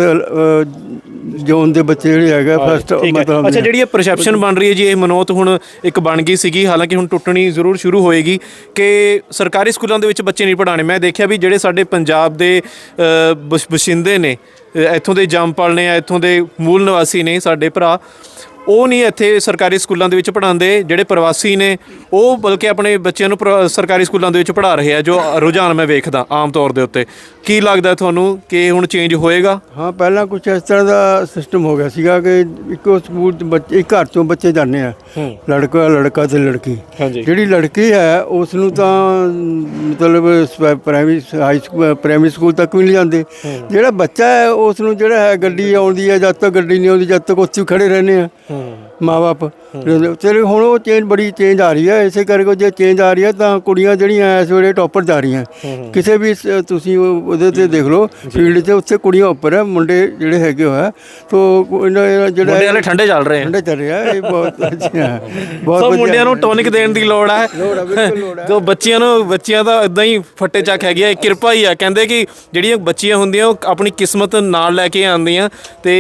ਜ਼ੋਨ ਦੇ ਬੱਚੇ ਜਿਹੜੇ ਹੈਗਾ ਫਸਟ ਠੀਕ ਹੈ। ਮਤਲਬ ਅੱਛਾ ਜਿਹੜੀ ਇਹ ਪਰਸੈਪਸ਼ਨ ਬਣ ਰਹੀ ਹੈ ਜੀ ਇਹ ਮਨੋਤ ਹੁਣ ਇੱਕ ਬਣ ਗਈ ਸੀਗੀ ਹਾਲਾਂਕਿ ਹੁਣ ਟੁੱਟਣੀ ਜ਼ਰੂਰ ਸ਼ੁਰੂ ਹੋਏਗੀ ਕਿ ਸਰਕਾਰੀ ਸਕੂਲਾਂ ਦੇ ਵਿੱਚ ਬੱਚੇ ਨਹੀਂ ਪੜਾਣੇ ਮੈਂ ਦੇਖਿਆ ਵੀ ਜਿਹੜੇ ਸਾਡੇ ਪੰਜਾਬ ਦੇ ਬਸ਼ਿੰਦੇ ਨੇ ਇੱਥੋਂ ਦੇ ਜੰਮਪਲ ਨੇ ਇੱਥੋਂ ਦੇ ਮੂਲ ਨਿਵਾਸੀ ਨੇ ਸਾਡੇ ਭਰਾ ਉਹ ਨਹੀਂ ਇੱਥੇ ਸਰਕਾਰੀ ਸਕੂਲਾਂ ਦੇ ਵਿੱਚ ਪੜਾਉਂਦੇ ਜਿਹੜੇ ਪ੍ਰਵਾਸੀ ਨੇ ਉਹ ਬਲਕਿ ਆਪਣੇ ਬੱਚਿਆਂ ਨੂੰ ਪ੍ਰ- ਸਰਕਾਰੀ ਸਕੂਲਾਂ ਦੇ ਵਿੱਚ ਪੜਾ ਰਹੇ ਆ ਜੋ ਰੁਝਾਨ ਮੈਂ ਵੇਖਦਾ ਆਮ ਤੌਰ ਦੇ ਉੱਤੇ। ਕੀ ਲੱਗਦਾ ਤੁਹਾਨੂੰ ਕਿ ਹੁਣ ਚੇਂਜ ਹੋਏਗਾ? ਹਾਂ ਪਹਿਲਾਂ ਕੁਝ ਇਸ ਤਰ੍ਹਾਂ ਦਾ ਸਿਸਟਮ ਹੋ ਗਿਆ ਸੀਗਾ ਕਿ ਇੱਕੋ ਸਕੂਲ 'ਚ ਬੱਚੇ ਇੱਕ ਘਰ ਤੋਂ ਬੱਚੇ ਜਾਂਦੇ ਆ। ਲੜਕਾ ਲੜਕਾ ਤੇ ਲੜਕੀ। ਹਾਂਜੀ। ਜਿਹੜੀ ਲੜਕੀ ਹੈ ਉਸ ਨੂੰ ਤਾਂ ਮਤਲਬ ਸ- primary high school primary school ਤੱਕ ਵੀ ਨਹੀਂ ਜਾਂਦੇ। ਜਿਹੜਾ ਬੱਚਾ ਹੈ ਉਸ ਨੂੰ ਜਿਹੜਾ ਹੈ ਗੱਡੀ ਆਉਂਦੀ ਹੈ ਜਦ ਤੱਕ ਗੱਡੀ ਨਹੀਂ ਆਉਂਦੀ ਜਦ ਤੱਕ ਉੱਥੇ ਹੀ ਖੜੇ ਰਹਿੰਦੇ ਆ। hum. ਮਾਪੇ ਚਲੋ ਹੁਣ ਉਹ ਚੇਂਜ ਬੜੀ ਚੇਂਜ ਆ ਰਹੀ ਹੈ ਇਸੇ ਕਰਕੇ ਜੇ ਚੇਂਜ ਆ ਰਹੀ ਹੈ ਤਾਂ ਕੁੜੀਆਂ ਜਿਹੜੀਆਂ ਇਸ ਵੇਲੇ ਟੌਪਰ ਜਾ ਰਹੀਆਂ। ਕਿਸੇ ਵੀ ਸ- ਤੁਸੀਂ ਉਹ- ਉਹਦੇ ਤੇ ਦੇਖ ਲਓ ਫੀਲਡ 'ਤੇ ਉੱਥੇ ਕੁੜੀਆਂ ਉੱਪਰ ਹੈ ਮੁੰਡੇ ਜਿਹੜੇ ਹੈਗੇ ਹੋਇਆ ਤੋ ਇਹਨਾਂ ਇਹਨਾਂ ਜਿਹੜਾ ਮੁੰਡੇ ਵਾਲੇ ਠੰਡੇ ਚੱਲ ਰਹੇ ਆ। ਠੰਡੇ ਚੱਲ ਰਿਹਾ ਇਹ ਬਹੁਤ ਅੱਛਾ ਬਹੁਤ ਸੋ ਵਧੀਆ। ਮੁੰਡਿਆਂ ਨੂੰ ਟੌਨਿਕ ਦੇਣ ਦੀ ਲੋੜ ਹੈ ਲੋੜ ਹੈ, ਬਿਲਕੁਲ ਲੋੜ ਹੈ। ਜੋ ਬੱਚਿਆਂ ਨੂੰ ਬੱਚਿਆਂ ਦਾ ਇਦਾਂ ਹੀ ਫੱਟੇ ਚੱਕ ਹੈਗੀ ਆ ਇਹ ਕਿਰਪਾ ਹੀ ਆ। ਕਹਿੰਦੇ ਕਿ ਜਿਹੜੀਆਂ ਬੱਚੀਆਂ ਹੁੰਦੀਆਂ ਉਹ ਆਪਣੀ ਕਿਸਮਤ ਨਾਲ ਲੈ ਕੇ ਆਉਂਦੀਆਂ ਤੇ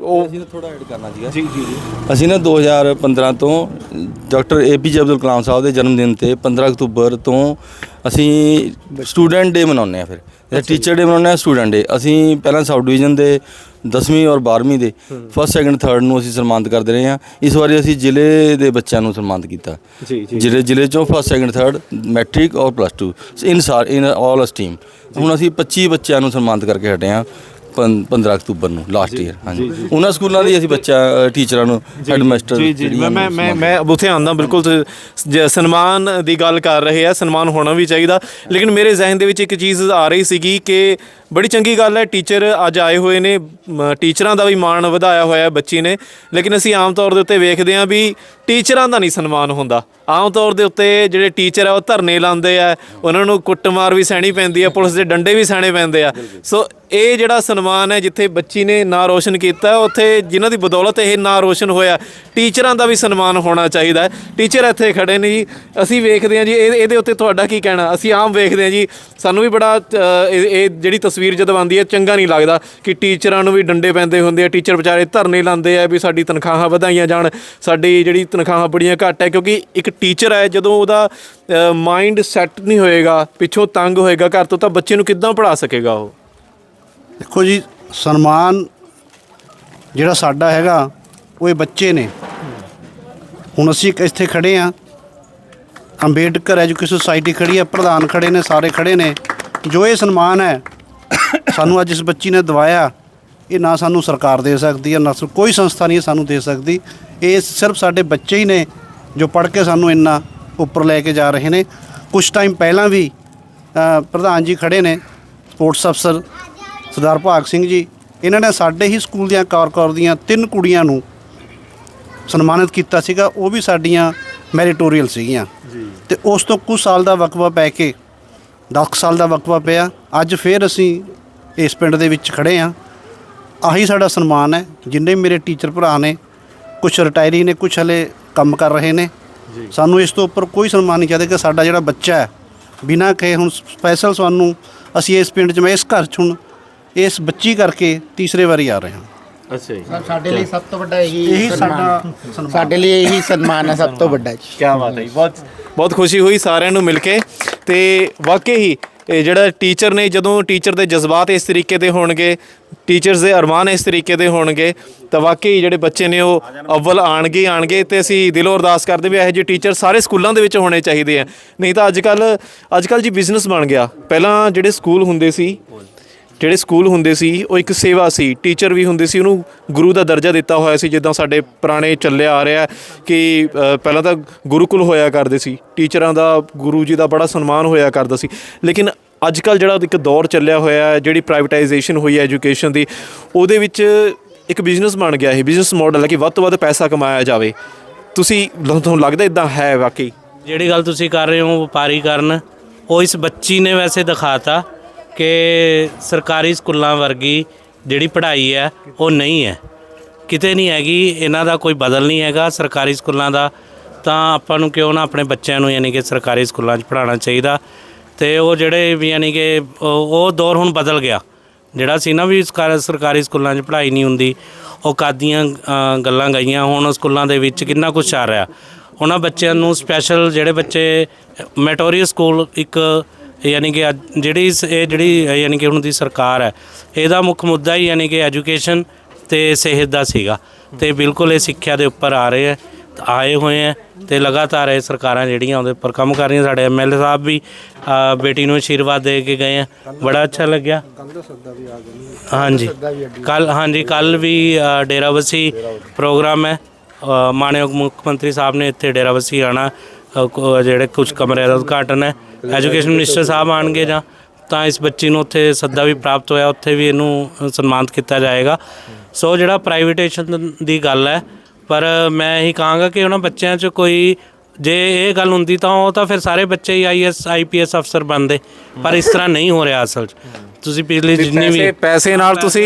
ਉਹ ਅਸੀਂ ਥੋੜਾ ਐਡ ਕਰਨਾ ਸੀਗਾ। ਜੀ ਜੀ। ਅਸੀਂ ਨਾ 2015 ਤੋਂ ਡਾਕਟਰ ਏਪੀਜੇ ਅਬਦੁਲ ਕਲਾਮ ਸਾਹਿਬ ਦੇ ਜਨਮ ਦਿਨ ਤੇ 15 ਅਕਤੂਬਰ ਤੋਂ ਅਸੀਂ ਸਟੂਡੈਂਟ ਡੇ ਮਨਾਉਂਦੇ ਆ ਫਿਰ। ਇਹ ਟੀਚਰ ਡੇ ਮਨਾਉਂਦੇ ਆ ਸਟੂਡੈਂਟ ਡੇ। ਅਸੀਂ ਪਹਿਲਾਂ ਸਬ ਡਿਵੀਜ਼ਨ ਦੇ 10ਵੀਂ ਔਰ 12ਵੀਂ ਦੇ ਫਸਟ ਸੈਕੰਡ ਥਰਡ ਨੂੰ ਅਸੀਂ ਸਨਮਾਨਿਤ ਕਰਦੇ ਰਹੇ ਹਾਂ। ਇਸ ਵਾਰੀ ਅਸੀਂ ਜ਼ਿਲ੍ਹੇ ਦੇ ਬੱਚਿਆਂ ਨੂੰ ਸਨਮਾਨਿਤ ਕੀਤਾ। ਜੀ ਜੀ। ਜ਼ਿਲ੍ਹੇ ਜ਼ਿਲ੍ਹੇ ਚੋਂ ਫਸਟ ਸੈਕੰਡ ਥਰਡ ਮੈਟ੍ਰਿਕ ਔਰ ਪਲੱਸ 2 ਇਨ ਸਾਰ ਇਨ ਆਲ ਸਟਰੀਮ ਹੁਣ ਅਸੀਂ 25 ਬੱਚਿਆਂ ਨੂੰ ਸਨਮਾਨਿਤ ਕਰਕੇ ਹਟੇ ਹਾਂ। ਪੰ- 15 ਅਕਤੂਬਰ ਨੂੰ ਲਾਸਟ ਈਅਰ ਹਾਂਜੀ। ਉਹਨਾਂ ਸਕੂਲਾਂ ਦੀ ਅਸੀਂ ਬੱਚਾ ਟੀਚਰਾਂ ਨੂੰ ਹੈਡਮਾਸਟਰ ਜੀ। ਜੀ ਮੈਂ ਮੈਂ ਮੈਂ ਮੈਂ ਉੱਥੇ ਆਂਦਾ ਬਿਲਕੁਲ ਜ- ਸਨਮਾਨ ਦੀ ਗੱਲ ਕਰ ਰਹੇ ਆ ਸਨਮਾਨ ਹੋਣਾ ਵੀ ਚਾਹੀਦਾ। ਲੇਕਿਨ ਮੇਰੇ ਜ਼ਿਹਨ ਦੇ ਵਿੱਚ ਇੱਕ ਚੀਜ਼ ਆ ਰਹੀ ਸੀਗੀ ਕਿ ਬੜੀ ਚੰਗੀ ਗੱਲ ਹੈ ਟੀਚਰ ਅੱਜ ਆਏ ਹੋਏ ਨੇ ਮ- ਟੀਚਰਾਂ ਦਾ ਵੀ ਮਾਣ ਵਧਾਇਆ ਹੋਇਆ ਹੈ ਬੱਚੀ ਨੇ ਲੇਕਿਨ ਅਸੀਂ ਆਮ ਤੌਰ ਦੇ ਉੱਤੇ ਵੇਖਦੇ ਹਾਂ ਵੀ ਟੀਚਰਾਂ ਦਾ ਨਹੀਂ ਸਨਮਾਨ ਹੁੰਦਾ। ਆਮ ਤੌਰ ਦੇ ਉੱਤੇ ਜਿਹੜੇ ਟੀਚਰ ਆ ਉਹ ਧਰਨੇ ਲਾਉਂਦੇ ਆ ਉਹਨਾਂ ਨੂੰ ਕੁੱਟਮਾਰ ਵੀ ਸਹਿਣੀ ਪੈਂਦੀ ਆ ਪੁਲਿਸ ਦੇ ਡੰਡੇ ਵੀ ਸਹਿਣੇ ਪੈਂਦੇ ਆ। ਸੋ ਇਹ ਜਿਹੜਾ ਸਨਮਾਨ ਹੈ ਜਿੱਥੇ ਬੱਚੀ ਨੇ ਨਾਂ ਰੋਸ਼ਨ ਕੀਤਾ ਉੱਥੇ ਜਿਨ੍ਹਾਂ ਦੀ ਬਦੌਲਤ ਇਹ ਨਾਂ ਰੋਸ਼ਨ ਹੋਇਆ ਟੀਚਰਾਂ ਦਾ ਵੀ ਸਨਮਾਨ ਹੋਣਾ ਚਾਹੀਦਾ ਹੈ। ਟੀਚਰ ਇੱਥੇ ਖੜੇ ਨੇ ਜੀ ਅਸੀਂ ਵੇਖਦੇ ਹਾਂ ਜੀ ਇਹ ਇਹਦੇ ਉੱਤੇ ਤੁਹਾਡਾ ਕੀ ਕਹਿਣਾ? ਅਸੀਂ ਆਮ ਵੇਖਦੇ ਹਾਂ ਜੀ ਸਾਨੂੰ ਵੀ ਬੜਾ ਅ, ਇਹ ਇਹ ਜਿਹੜੀ ਤਸਵੀਰ ਤਸਵੀਰ ਜਦੋਂ ਆਉਂਦੀ ਹੈ, ਚੰਗਾ ਨਹੀਂ ਲੱਗਦਾ ਕਿ ਟੀਚਰਾਂ ਨੂੰ ਵੀ ਡੰਡੇ ਪੈਂਦੇ ਹੁੰਦੇ ਆ। ਟੀਚਰ ਵਿਚਾਰੇ ਧਰਨੇ ਲਾਉਂਦੇ ਆ ਵੀ ਸਾਡੀ ਤਨਖਾਹਾਂ ਵਧਾਈਆਂ ਜਾਣ। ਸਾਡੀ ਜਿਹੜੀ ਤਨਖਾਹਾਂ ਬੜੀਆਂ ਘੱਟ ਹੈ ਕਿਉਂਕਿ ਇੱਕ ਟੀਚਰ ਹੈ, ਜਦੋਂ ਉਹਦਾ ਮਾਈਂਡ ਸੈੱਟ ਨਹੀਂ ਹੋਏਗਾ, ਪਿੱਛੋਂ ਤੰਗ ਹੋਏਗਾ ਘਰ ਤੋਂ, ਤਾਂ ਬੱਚੇ ਨੂੰ ਕਿੱਦਾਂ ਪੜ੍ਹਾ ਸਕੇਗਾ ਉਹ? ਦੇਖੋ ਜੀ, ਸਨਮਾਨ ਜਿਹੜਾ ਸਾਡਾ ਹੈਗਾ, ਉਹ ਇਹ ਬੱਚੇ ਨੇ। ਹੁਣ ਅਸੀਂ ਇੱਥੇ ਖੜੇ ਆ ਅੰਬੇਡਕਰ ਐਜੂਕੇਸ਼ਨ ਸੁਸਾਇਟੀ ਖੜੀ ਹੈ, ਪ੍ਰਧਾਨ ਖੜੇ ਨੇ, ਸਾਰੇ ਖੜੇ ਨੇ। ਜੋ ਇਹ ਸਨਮਾਨ ਹੈ ਸਾਨੂੰ ਅੱਜ ਇਸ ਬੱਚੀ ਨੇ ਦਵਾਇਆ ਇਹ ਨਾ ਸਾਨੂੰ ਸਰਕਾਰ ਦੇ ਸਕਦੀ ਹੈ ਨਾ ਸ- ਕੋਈ ਸੰਸਥਾ ਨਹੀਂ ਇਹ ਸਾਨੂੰ ਦੇ ਸਕਦੀ। ਇਹ ਸਿਰਫ ਸਾਡੇ ਬੱਚੇ ਹੀ ਨੇ ਜੋ ਪੜ੍ਹ ਕੇ ਸਾਨੂੰ ਇੰਨਾ ਉੱਪਰ ਲੈ ਕੇ ਜਾ ਰਹੇ ਨੇ। ਕੁਝ ਟਾਈਮ ਪਹਿਲਾਂ ਵੀ ਅ, ਪ੍ਰਧਾਨ ਜੀ ਖੜੇ ਨੇ ਸਪੋਰਟਸ ਅਫਸਰ ਸਰਦਾਰ ਭਾਗ ਸਿੰਘ ਜੀ। ਇਹਨਾਂ ਨੇ ਸਾਡੇ ਹੀ ਸਕੂਲ ਦੀਆਂ ਕੌਰ ਕੌਰ ਦੀਆਂ ਤਿੰਨ ਕੁੜੀਆਂ ਨੂੰ ਸਨਮਾਨਿਤ ਕੀਤਾ ਸੀਗਾ। ਉਹ ਵੀ ਸਾਡੀਆਂ ਮੈਰੀਟੋਰੀਅਲ ਸੀਗੀਆਂ। ਤੇ ਉਸ ਤੋਂ ਕੁਝ ਸਾਲ ਦਾ ਵਕਫਾ ਪੈ ਕੇ 10 ਸਾਲ ਦਾ ਵਕਫਾ ਪਿਆ। ਅੱਜ ਫੇਰ ਅਸੀਂ ਇਸ ਪਿੰਡ ਦੇ ਵਿੱਚ ਖੜੇ ਆ। ਆਹੀ ਸਾਡਾ ਸਨਮਾਨ ਹੈ। ਜਿੰਨੇ ਮੇਰੇ ਟੀਚਰ ਭਰਾ ਨੇ ਕੁਝ ਰਿਟਾਇਰੀ ਨੇ ਕੁਝ ਹਲੇ ਕੰਮ ਕਰ ਰਹੇ ਨੇ ਸਾਨੂੰ ਇਸ ਤੋਂ ਉੱਪਰ ਕੋਈ ਸਨਮਾਨ ਨਹੀਂ ਚਾਹੀਦਾ ਕਿ ਸਾਡਾ ਜਿਹੜਾ ਬੱਚਾ ਹੈ ਬਿਨਾਂ ਕਹੇ ਹੁਣ ਸਪੈਸ਼ਲ ਸਾਨੂੰ ਅਸੀਂ ਇਸ ਪਿੰਡ 'ਚ ਮੈਂ ਇਸ ਘਰ 'ਚ ਹੁਣ ਇਸ ਬੱਚੀ ਕਰਕੇ ਤੀਸਰੇ ਵਾਰੀ ਆ ਰਹੇ। ਹਾਂ ਅੱਛਾ ਜੀ। ਸਾਡੇ ਲਈ ਸਭ ਤੋਂ ਵੱਡਾ ਇਹੀ ਇਹੀ ਸਨਮਾਨ। ਸਾਡਾ ਸਾਡੇ ਲਈ ਇਹੀ ਸਨਮਾਨ ਹੈ ਸਭ ਤੋਂ ਵੱਡਾ ਜੀ। ਕੀ ਬਾਤ ਹੈ। ਬਹੁਤ ਬਹੁਤ ਖੁਸ਼ੀ ਹੋਈ ਸਾਰਿਆਂ ਨੂੰ ਮਿਲ ਕੇ। ਤੇ ਵਾਕਈ ਹੀ ਇਹ ਜਿਹੜਾ ਟੀਚਰ ਨੇ, ਜਦੋਂ ਟੀਚਰ ਦੇ ਜਜ਼ਬਾਤ ਇਸ ਤਰੀਕੇ ਦੇ ਹੋਣਗੇ ਟੀਚਰਸ ਦੇ ਅਰਮਾਨ ਇਸ ਤਰੀਕੇ ਦੇ ਹੋਣਗੇ, ਤਾਂ ਵਾਕਈ ਜਿਹੜੇ ਬੱਚੇ ਨੇ ਉਹ ਅਵਲ ਆਣਗੇ ਹੀ ਆਣਗੇ ਤੇ ਅਸੀਂ ਦਿਲੋਂ ਅਰਦਾਸ ਕਰਦੇ ਵੀ ਇਹੋ ਜਿਹੇ ਟੀਚਰ ਸਾਰੇ ਸਕੂਲਾਂ ਦੇ ਵਿੱਚ ਹੋਣੇ ਚਾਹੀਦੇ ਆ। ਨਹੀਂ ਤਾਂ ਅੱਜ ਕੱਲ ਅੱਜ ਕੱਲ ਜੀ ਬਿਜ਼ਨਸ ਬਣ ਗਿਆ। ਪਹਿਲਾਂ ਜਿਹੜੇ ਸਕੂਲ ਹੁੰਦੇ ਸੀ ਜਿਹੜੇ ਸਕੂਲ ਹੁੰਦੇ ਸੀ, ਉਹ ਇੱਕ ਸੇਵਾ ਸੀ। ਟੀਚਰ ਵੀ ਹੁੰਦੇ ਸੀ, ਉਹਨੂੰ ਗੁਰੂ ਦਾ ਦਰਜਾ ਦਿੱਤਾ ਹੋਇਆ ਸੀ, ਜਿੱਦਾਂ ਸਾਡੇ ਪੁਰਾਣੇ ਚੱਲਿਆ ਆ ਰਿਹਾ ਕਿ ਪਹਿਲਾਂ ਤਾਂ ਗੁਰੂਕੁਲ ਹੋਇਆ ਕਰਦੇ ਸੀ। ਟੀਚਰਾਂ ਦਾ, ਗੁਰੂ ਜੀ ਦਾ ਬੜਾ ਸਨਮਾਨ ਹੋਇਆ ਕਰਦਾ ਸੀ। ਲੇਕਿਨ ਅੱਜ ਕੱਲ ਜਿਹੜਾ ਇੱਕ ਦੌਰ ਚੱਲਿਆ ਹੋਇਆ ਹੈ, ਜਿਹੜੀ ਪ੍ਰਾਈਵੇਟਾਈਜੇਸ਼ਨ ਹੋਈ ਹੈ ਐਜੂਕੇਸ਼ਨ ਦੀ, ਉਹਦੇ ਵਿੱਚ ਇੱਕ ਬਿਜ਼ਨਸ ਬਣ ਗਿਆ ਇਹ। ਬਿਜ਼ਨਸ ਮਾਡਲ ਹੈ ਕਿ ਵੱਧ ਤੋਂ ਵੱਧ ਪੈਸਾ ਕਮਾਇਆ ਜਾਵੇ। ਤੁਸੀਂ, ਤੁਹਾਨੂੰ ਲੱਗਦਾ ਇਦਾਂ ਹੈ ਵਾਕਈ? ਜਿਹੜੀ ਗੱਲ ਤੁਸੀਂ ਕਰ ਰਹੇ ਹੋ ਵਪਾਰੀਕਰਨ ਉਹ ਇਸ ਬੱਚੀ ਨੇ ਵੈਸੇ ਦਿਖਾਤਾ। ਕਿ ਸਰਕਾਰੀ ਸਕੂਲਾਂ ਵਰਗੀ ਜਿਹੜੀ ਪੜ੍ਹਾਈ ਹੈ, ਉਹ ਨਹੀਂ ਹੈ। ਕਿਤੇ ਨਹੀਂ ਹੈਗੀ, ਇਹਨਾਂ ਦਾ ਕੋਈ ਬਦਲ ਨਹੀਂ ਹੈਗਾ ਸਰਕਾਰੀ ਸਕੂਲਾਂ ਦਾ। ਤਾਂ ਆਪਾਂ ਨੂੰ ਕਿਉਂ ਨਾ ਆਪਣੇ ਬੱਚਿਆਂ ਨੂੰ ਯਾਨੀ ਕਿ ਸਰਕਾਰੀ ਸਕੂਲਾਂ 'ਚ ਪੜ੍ਹਾਉਣਾ ਚਾਹੀਦਾ। ਤੇ ਉਹ ਜਿਹੜੇ ਵੀ ਯਾਨੀ ਕਿ ਉਹ ਦੌਰ ਹੁਣ ਬਦਲ ਗਿਆ। ਜਿਹੜਾ ਸੀ ਨਾ ਵੀ ਸਰਕਾਰੀ ਸਕੂਲਾਂ 'ਚ ਪੜ੍ਹਾਈ ਨਹੀਂ ਹੁੰਦੀ, ਉਹ ਕਾਦੀਆਂ ਗੱਲਾਂ ਗਈਆਂ। ਹੁਣ ਸਕੂਲਾਂ ਦੇ ਵਿੱਚ ਕਿੰਨਾ ਕੁਝ ਆ ਰਿਹਾ। ਉਹਨਾਂ ਬੱਚਿਆਂ ਨੂੰ ਸਪੈਸ਼ਲ ਜਿਹੜੇ ਬੱਚੇ ਮੈਟੋਰੀਅਲ ਸਕੂਲ ਇੱਕ ਯਾਨੀ ਕਿ ਅੱਜ ਜਿਹੜੀ ਇਸ- ਇਹ ਜਿਹੜੀ ਯਾਨੀ ਕਿ ਹੁਣ ਦੀ ਸਰਕਾਰ ਹੈ ਇਹਦਾ ਮੁੱਖ ਮੁੱਦਾ ਹੀ ਯਾਨੀ ਕਿ ਐਜੂਕੇਸ਼ਨ ਤੇ ਸਿਹਤ ਦਾ ਸੀਗਾ। ਤੇ ਬਿਲਕੁਲ ਇਹ ਸਿੱਖਿਆ ਦੇ ਉੱਪਰ ਆ ਰਹੇ ਹੈ ਆਏ ਹੋਏ ਹੈ ਤੇ ਲਗਾਤਾਰ ਇਹ ਸਰਕਾਰਾਂ ਜਿਹੜੀਆਂ ਉਹਦੇ ਉੱਪਰ ਕੰਮ ਕਰ ਰਹੀਆਂ। ਸਾਡੇ ਐਮਐਲਏ ਸਾਹਿਬ ਵੀ ਅ, ਬੇਟੀ ਨੂੰ ਆਸ਼ੀਰਵਾਦ ਦੇ ਕੇ ਗਏ ਆ ਬੜਾ ਅੱਛਾ ਲੱਗਿਆ। ਹਾਂਜੀ। ਕੱਲ ਹਾਂਜੀ ਕੱਲ ਵੀ ਅ, ਡੇਰਾਬੱਸੀ ਪ੍ਰੋਗਰਾਮ ਹੈ। ਅ, ਮਾਨਯੋਗ ਮੁੱਖ ਮੰਤਰੀ ਸਾਹਿਬ ਨੇ ਇੱਥੇ ਡੇਰਾਬੱਸੀ ਆਣਾ ਜਿਹੜੇ ਕੁਝ ਕਮਰਿਆਂ ਦਾ ਉਦਘਾਟਨ ਹੈ। ਐਜੂਕੇਸ਼ਨ ਮਿਨਿਸਟਰ ਸਾਹਿਬ ਆਣਗੇ ਜਾਂ ਤਾਂ ਇਸ ਬੱਚੀ ਨੂੰ ਉੱਥੇ ਸੱਦਾ ਵੀ ਪ੍ਰਾਪਤ ਹੋਇਆ ਉੱਥੇ ਵੀ ਇਹਨੂੰ ਸਨਮਾਨਿਤ ਕੀਤਾ ਜਾਏਗਾ। ਸੋ ਜਿਹੜਾ ਪ੍ਰਾਈਵੇਟੇਸ਼ਨ ਦੀ ਗੱਲ ਹੈ ਪਰ ਮੈਂ ਇਹੀ ਕਹਾਂਗਾ ਕਿ ਉਹਨਾਂ ਬੱਚਿਆਂ 'ਚ ਕੋਈ ਜੇ ਇਹ ਗੱਲ ਹੁੰਦੀ ਤਾਂ ਉਹ ਤਾਂ ਫਿਰ ਸਾਰੇ ਬੱਚੇ ਹੀ ਆਈਐਸ ਆਈਪੀਐਸ ਅਫਸਰ ਬਣਦੇ। ਪਰ ਇਸ ਤਰ੍ਹਾਂ ਨਹੀਂ ਹੋ ਰਿਹਾ ਅਸਲ 'ਚ। ਤੁਸੀਂ ਪਿਛਲੇ ਜਿੰਨੀ ਵੀ ਪੈਸੇ ਪੈਸੇ ਨਾਲ ਤੁਸੀਂ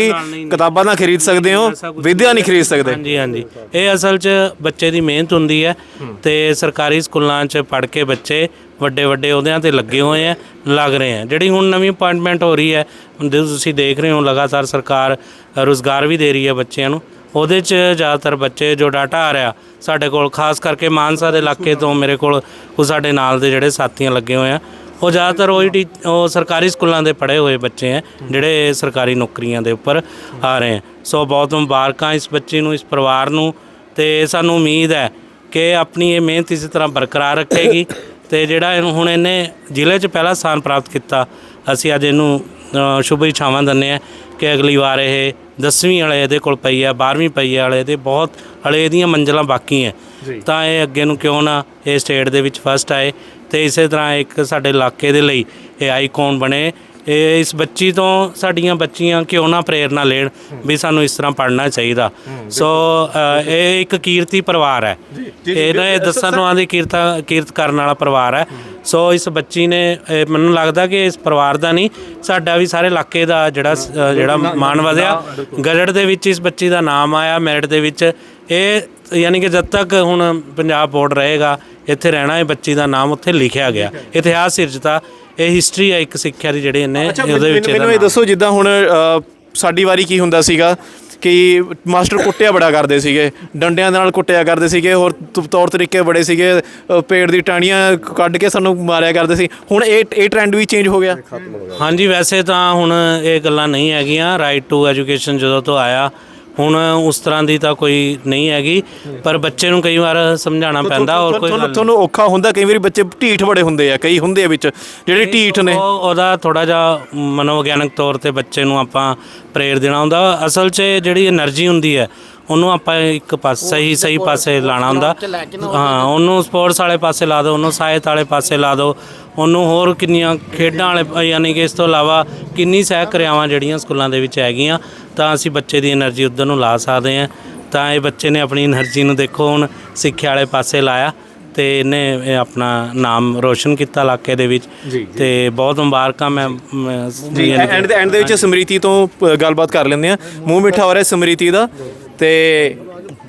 ਕਿਤਾਬਾਂ ਨਾ ਖਰੀਦ ਸਕਦੇ ਹੋ ਵਿਦਿਆ ਨਹੀਂ ਖਰੀਦ ਸਕਦੇ। ਹਾਂਜੀ ਹਾਂਜੀ। ਇਹ ਅਸਲ 'ਚ ਬੱਚੇ ਦੀ ਮਿਹਨਤ ਹੁੰਦੀ ਹੈ ਤੇ ਸਰਕਾਰੀ ਸਕੂਲਾਂ 'ਚ ਪੜ੍ਹ ਕੇ ਬੱਚੇ ਵੱਡੇ ਵੱਡੇ ਅਹੁਦਿਆਂ ਤੇ ਲੱਗੇ ਹੋਏ ਆ ਲੱਗ ਰਹੇ ਆ ਜਿਹੜੀ ਹੁਣ ਨਵੀਂ ਅਪਾਇੰਟਮੈਂਟ ਹੋ ਰਹੀ ਹੈ ਹੁਣ ਜੋ ਤੁਸੀਂ ਦੇਖ ਰਹੇ ਹੋ ਲਗਾਤਾਰ ਸਰਕਾਰ ਰੋਜ਼ਗਾਰ ਵੀ ਦੇ ਰਹੀ ਹੈ ਬੱਚਿਆਂ ਨੂੰ ਉਹਦੇ 'ਚ ਜ਼ਿਆਦਾਤਰ ਬੱਚੇ ਜੋ ਡਾਟਾ ਆ ਰਿਹਾ ਸਾਡੇ ਕੋਲ ਖਾਸ ਕਰਕੇ ਮਾਨਸਾ ਦੇ ਇਲਾਕੇ ਤੋਂ ਮੇਰੇ ਕੋਲ ਉਹ ਸਾਡੇ ਨਾਲ ਦੇ ਜਿਹੜੇ ਸਾਥੀਆਂ ਲੱਗੇ ਹੋਏ ਆ ਉਹ ਜ਼ਿਆਦਾਤਰ ਉਹੀ ਟੀ ਉਹ ਸਰਕਾਰੀ ਸਕੂਲਾਂ ਦੇ ਪੜ੍ਹੇ ਹੋਏ ਬੱਚੇ ਹੈ ਜਿਹੜੇ ਸਰਕਾਰੀ ਨੌਕਰੀਆਂ ਦੇ ਉੱਪਰ ਆ ਰਹੇ ਹੈ ਸੋ ਬਹੁਤ ਮੁਬਾਰਕਾਂ ਇਸ ਬੱਚੇ ਨੂੰ ਇਸ ਪਰਿਵਾਰ ਨੂੰ ਤੇ ਸਾਨੂੰ ਉਮੀਦ ਹੈ ਕਿ ਆਪਣੀ ਇਹ ਮਿਹਨਤ ਇਸੇ ਤਰ੍ਹਾਂ ਬਰਕਰਾਰ ਰੱਖੇਗੀ ਤੇ ਜਿਹੜਾ ਇਹਨੂੰ ਹੁਣ ਇਹਨੇ ਜ਼ਿਲ੍ਹੇ 'ਚ ਪਹਿਲਾ ਸਥਾਨ ਪ੍ਰਾਪਤ ਕੀਤਾ ਅਸੀਂ ਅੱਜ ਇਹਨੂੰ ਅ, ਸ਼ੁਭ ਇਛਾਵਾਂ ਦਿੰਦੇ ਆ ਕਿ ਅਗਲੀ ਵਾਰ ਇਹ 10ਵੀਂ ਵਾਲੇ ਇਹਦੇ ਕੋਲ ਪਈ ਹੈ 12ਵੀਂ ਪਈ ਹੈ ਵਾਲੇ ਤੇ ਬਹੁਤ ਹਲੇ ਇਹਦੀਆਂ ਮੰਜ਼ਲਾਂ ਬਾਕੀ ਹੈ ਤਾਂ ਇਹ ਅੱਗੇ ਨੂੰ ਕਿਉਂ ਨਾ ਇਹ ਸਟੇਟ ਦੇ ਵਿੱਚ ਫਸਟ ਆਏ ਤੇ ਇਸੇ ਤਰ੍ਹਾਂ ਇੱਕ ਸਾਡੇ ਇਲਾਕੇ ਦੇ ਲਈ ਇਹ ਆਈਕਨ ਬਣੇ ਇਹ ਇਸ ਬੱਚੀ ਤੋਂ ਸਾਡੀਆਂ ਬੱਚੀਆਂ ਕਿਉਂ ਨਾ ਪ੍ਰੇਰਣਾ ਲੈਣ ਵੀ ਸਾਨੂੰ ਇਸ ਤਰ੍ਹਾਂ ਪੜ੍ਹਨਾ ਚਾਹੀਦਾ। ਸੋ ਅ, ਇਹ ਇੱਕ ਕੀਰਤੀ ਪਰਿਵਾਰ ਹੈ। ਇਹਨਾਂ ਇਹ ਦਸਾਂ ਨੋਆਂ ਦੀ ਕੀਰਤਾ ਕੀਰਤ ਕਰਨ ਵਾਲਾ ਪਰਿਵਾਰ ਹੈ। ਸੋ ਇਸ ਬੱਚੀ ਨੇ ਇਹ ਮੈਨੂੰ ਲੱਗਦਾ ਕਿ ਇਸ ਪਰਿਵਾਰ ਦਾ ਨਹੀਂ ਸਾਡਾ ਵੀ ਸਾਰੇ ਇਲਾਕੇ ਦਾ ਜਿਹੜਾ ਸ- ਅ, ਜਿਹੜਾ ਮਾਣ ਵਧਿਆ। ਗਜਟ ਦੇ ਵਿੱਚ ਇਸ ਬੱਚੀ ਦਾ ਨਾਮ ਆਇਆ ਮੈਰਿਟ ਦੇ ਵਿੱਚ। ਇਹ ਯਾਨੀ ਕਿ ਜਦ ਤੱਕ ਹੁਣ ਪੰਜਾਬ ਬੋਰਡ ਰਹੇਗਾ ਇੱਥੇ ਰਹਿਣਾ ਇਹ ਬੱਚੀ ਦਾ ਨਾਮ ਉੱਥੇ ਲਿਖਿਆ ਗਿਆ। ਇਤਿਹਾਸ ਸਿਰਜਤਾ। ਇਹ ਹਿਸਟਰੀ ਹੈ ਇੱਕ ਸਿੱਖਿਆ ਦੀ ਜਿਹੜੀ ਇਹਨੇ ਉਹਦੇ ਵਿੱਚ ਮੈਨੂੰ ਇਹ ਦੱਸੋ ਜਿੱਦਾਂ ਹੁਣ ਸਾਡੀ ਵਾਰੀ ਕੀ ਹੁੰਦਾ ਸੀਗਾ ਕਿ ਮਾਸਟਰ ਕੁੱਟਿਆ ਬੜਾ ਕਰਦੇ ਸੀਗੇ ਡੰਡਿਆਂ ਦੇ ਨਾਲ ਕੁੱਟਿਆ ਕਰਦੇ ਸੀਗੇ ਹੋਰ ਤੌਰ ਤਰੀਕੇ ਬੜੇ ਸੀਗੇ ਪੇੜ ਦੀ ਟਾਹਣੀਆਂ ਕੱਢ ਕੇ ਸਾਨੂੰ ਮਾਰਿਆ ਕਰਦੇ ਸੀ। ਹੁਣ ਇਹ ਇਹ ਟ੍ਰੈਂਡ ਵੀ ਚੇਂਜ ਹੋ ਗਿਆ। ਹਾਂਜੀ ਵੈਸੇ ਤਾਂ ਹੁਣ ਇਹ ਗੱਲਾਂ ਨਹੀਂ ਹੈਗੀਆਂ। ਰਾਈਟ ਟੂ ਐਜੂਕੇਸ਼ਨ ਜਦੋਂ ਤੋਂ ਆਇਆ ਹੁਣ ਉਸ ਤਰ੍ਹਾਂ ਦੀ ਤਾਂ ਕੋਈ ਨਹੀਂ ਹੈਗੀ ਪਰ ਬੱਚੇ ਨੂੰ ਕਈ ਵਾਰ ਸਮਝਾਉਣਾ ਪੈਂਦਾ ਔਰ ਕੋਈ ਤੁਹਾਨੂੰ ਤੁਹਾਨੂੰ ਔਖਾ ਹੁੰਦਾ ਕਈ ਵਾਰੀ ਬੱਚੇ ਢੀਠ ਬੜੇ ਹੁੰਦੇ ਆ ਕਈ ਹੁੰਦੇ ਆ ਵਿੱਚ ਜਿਹੜੇ ਢੀਠ ਨੇ। ਉਹ- ਉਹਦਾ ਥੋੜਾ ਜਿਹਾ ਮਨੋਵਿਗਿਆਨਕ ਤੌਰ ਤੇ ਬੱਚੇ ਨੂੰ ਆਪਾਂ ਪ੍ਰੇਰ ਦੇਣਾ ਹੁੰਦਾ। ਅਸਲ 'ਚ ਜਿਹੜੀ એનર્ਜੀ ਹੁੰਦੀ ਹੈ ਉਹਨੂੰ ਆਪਾਂ ਇੱਕ ਪਾਸੇ ਸਹੀ ਸਹੀ ਪਾਸੇ ਲਾਣਾ ਹੁੰਦਾ ਹਾਂ ਉਹਨੂੰ ਸਪੋਰਟਸ ਵਾਲੇ ਪਾਸੇ ਲਾ ਦਿਓ ਉਹਨੂੰ ਸਾਹਿਤ ਵਾਲੇ ਪਾਸੇ ਲਾ ਦਿਓ। ਉਹਨੂੰ ਹੋਰ ਕਿੰਨੀਆਂ ਖੇਡਾਂ ਵਾਲੇ ਯਾਨੀ ਕਿ ਇਸ ਤੋਂ ਇਲਾਵਾ ਕਿੰਨੀ ਸਹਿ ਕਿਰਿਆਵਾਂ ਜਿਹੜੀਆਂ ਸਕੂਲਾਂ ਦੇ ਵਿੱਚ ਹੈਗੀਆਂ ਤਾਂ ਅਸੀਂ ਬੱਚੇ ਦੀ એનર્ਜੀ ਉਧਰ ਨੂੰ ਲਾ ਸਕਦੇ ਹਾਂ। ਤਾਂ ਇਹ ਬੱਚੇ ਨੇ ਆਪਣੀ એનર્ਜੀ ਨੂੰ ਦੇਖੋ ਹੁਣ ਸਿੱਖਿਆ ਵਾਲੇ ਪਾਸੇ ਲਾਇਆ ਤੇ ਇਹਨੇ ਆਪਣਾ ਨਾਮ ਰੋਸ਼ਨ ਕੀਤਾ ਇਲਾਕੇ ਦੇ ਵਿੱਚ। ਤੇ ਬਹੁਤ ਮੁਬਾਰਕਾਂ ਮੈਂ ਜੀ ਐਂਡ ਦੇ ਐਂਡ ਦੇ ਵਿੱਚ ਸਮ੍ਰਿਤੀ ਤੋਂ ਗੱਲਬਾਤ ਕਰ ਲੈਂਦੇ ਆ ਮੂੰਹ ਮਿੱਠਾ ਹੋ ਰਿਹਾ ਸਮ੍ਰਿਤੀ ਦਾ। ਤੇ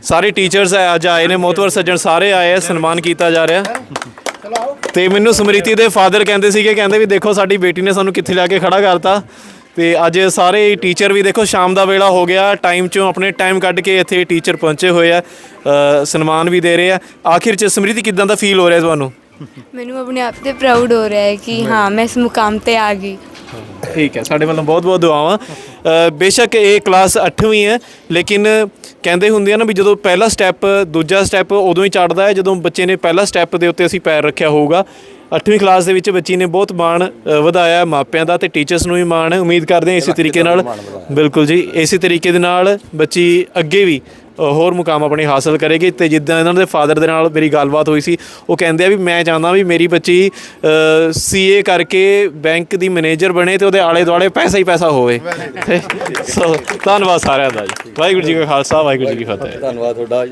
ਸਾਰੇ ਟੀਚਰਸ ਅੱਜ ਆਏ ਨੇ, ਮੋਤਵਰ ਸੱਜਣ ਸਾਰੇ ਆਏ ਆ, ਸਨਮਾਨ ਕੀਤਾ ਜਾ ਰਿਹਾ। ਤੇ ਮੈਨੂੰ ਸਮ੍ਰਿਤੀ ਦੇ ਫਾਦਰ ਕਹਿੰਦੇ ਸੀਗੇ, ਕਹਿੰਦੇ ਵੀ ਦੇਖੋ ਸਾਡੀ ਬੇਟੀ ਨੇ ਸਾਨੂੰ ਕਿੱਥੇ ਲਿਆ ਕੇ ਖੜਾ ਕਰਤਾ। ਤੇ ਅੱਜ ਸਾਰੇ ਟੀਚਰ ਵੀ ਦੇਖੋ, ਸ਼ਾਮ ਦਾ ਵੇਲਾ ਹੋ ਗਿਆ ਟਾਈਮ ਚੋਂ ਆਪਣੇ ਟਾਈਮ ਕੱਢ ਕੇ ਇੱਥੇ ਟੀਚਰ ਪਹੁੰਚੇ ਹੋਏ ਆ ਸਨਮਾਨ ਵੀ ਦੇ ਰਹੇ ਆ। ਆਖਿਰ ਚ ਸਮ੍ਰਿਤੀ ਕਿਦਾਂ ਦਾ ਫੀਲ ਹੋ ਰਿਹਾ ਤੁਹਾਨੂੰ? ਮੈਨੂੰ ਆਪਣੇ ਆਪ ਤੇ ਪ੍ਰਾਊਡ ਹੋ ਰਿਹਾ ਹੈ ਕਿ ਹਾਂ, ਮੈਂ ਇਸ ਮੁਕਾਮ ਤੇ ਆ ਗਈ। ਠੀਕ ਹੈ ਸਾਡੇ ਵੱਲੋਂ ਬਹੁਤ ਬਹੁਤ ਦੁਆਵਾਂ। ਅ, ਬੇਸ਼ੱਕ ਇਹ ਕਲਾਸ 8ਵੀਂ ਹੈ ਲੇਕਿਨ ਕਹਿੰਦੇ ਹੁੰਦੇ ਆ ਨਾ ਵੀ ਜਦੋਂ ਪਹਿਲਾ ਸਟੈਪ ਦੂਜਾ ਸਟੈਪ ਉਦੋਂ ਹੀ ਚੜਦਾ ਹੈ ਜਦੋਂ ਬੱਚੇ ਨੇ ਪਹਿਲਾ ਸਟੈਪ ਦੇ ਉੱਤੇ ਅਸੀਂ ਪੈਰ ਰੱਖਿਆ ਹੋਊਗਾ। 8ਵੀਂ ਕਲਾਸ ਦੇ ਵਿੱਚ ਬੱਚੀ ਨੇ ਬਹੁਤ ਮਾਣ ਅ, ਵਧਾਇਆ ਮਾਪਿਆਂ ਦਾ ਤੇ ਟੀਚਰਸ ਨੂੰ ਵੀ ਮਾਣ। ਹੈ ਉਮੀਦ ਕਰਦੇ ਹਾਂ ਇਸੇ ਤਰੀਕੇ ਨਾਲ ਬਿਲਕੁਲ ਜੀ ਇਸੇ ਤਰੀਕੇ ਦੇ ਨਾਲ ਬੱਚੀ ਅੱਗੇ ਵੀ ਹੋਰ ਮੁਕਾਮ ਆਪਣੇ ਹਾਸਲ ਕਰੇਗੀ ਤੇ ਜਿੱਦਾਂ ਇਹਨਾਂ ਦੇ ਫਾਦਰ ਦੇ ਨਾਲ ਮੇਰੀ ਗੱਲਬਾਤ ਹੋਈ ਸੀ ਉਹ ਕਹਿੰਦੇ ਆ ਵੀ ਮੈਂ ਚਾਹੁੰਦਾ ਵੀ ਮੇਰੀ ਬੱਚੀ ਸੀਏ ਕਰਕੇ ਬੈਂਕ ਦੀ ਮੈਨੇਜਰ ਬਣੇ ਤੇ ਉਹਦੇ ਆਲੇ ਦੁਆਲੇ ਪੈਸਾ ਹੀ ਪੈਸਾ ਹੋਵੇ। ਸੋ ਧੰਨਵਾਦ ਸਾਰਿਆਂ ਦਾ ਜੀ। ਵਾਹਿਗੁਰੂ ਜੀ ਕਾ ਖਾਲਸਾ ਵਾਹਿਗੁਰੂ ਜੀ ਕੀ ਫਤਿਹ। ਧੰਨਵਾਦ ਤੁਹਾਡਾ।